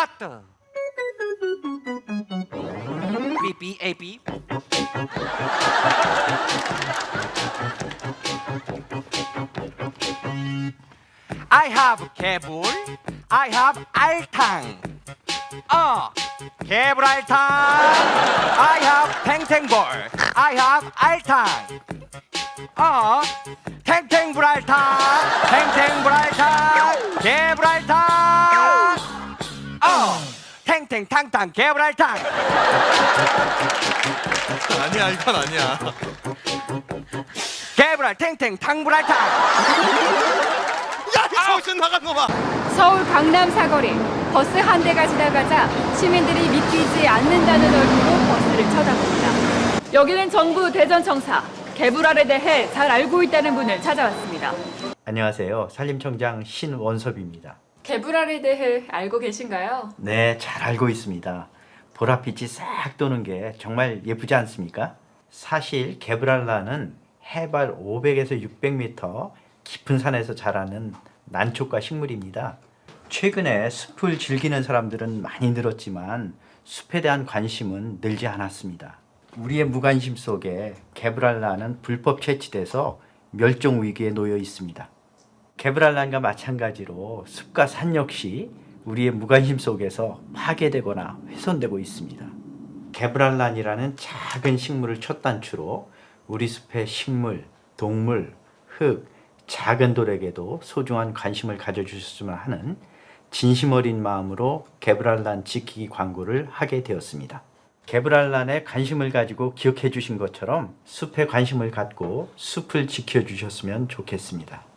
카트 BBAB I have 개불 I have 알탕 어 개불 알탕 I have 탱탱볼 I have 알탕 어 탱탱불 알탕 탱탱불 알탕 탱탱탕탕 개불알탕 아니야 이건 아니야. 개불알 탱탱 탕불알탕 야 정신 나간 놈아. 서울 강남 사거리 버스 한 대가 지나가자 시민들이 믿기지 않는다는 얼굴로 버스를 쳐다봅니다. 여기는 정부 대전청사 개불알에 대해 잘 알고 있다는 분을 찾아왔습니다. 안녕하세요. 산림청장 신원섭입니다. 개불알에 대해 알고 계신가요? 네, 잘 알고 있습니다. 보랏빛이 싹 도는 게 정말 예쁘지 않습니까? 사실 개브랄라는 해발 500에서 600m 깊은 산에서 자라는 난초과 식물입니다. 최근에 숲을 즐기는 사람들은 많이 늘었지만 숲에 대한 관심은 늘지 않았습니다. 우리의 무관심 속에 개브랄라는 불법 채취돼서 멸종 위기에 놓여 있습니다. 개브랄란과 마찬가지로 숲과 산 역시 우리의 무관심 속에서 파괴되거나 훼손되고 있습니다. 개브랄란이라는 작은 식물을 첫 단추로 우리 숲의 식물, 동물, 흙, 작은 돌에게도 소중한 관심을 가져주셨으면 하는 진심 어린 마음으로 개브랄란 지키기 광고를 하게 되었습니다. 개브랄란에 관심을 가지고 기억해 주신 것처럼 숲에 관심을 갖고 숲을 지켜 주셨으면 좋겠습니다.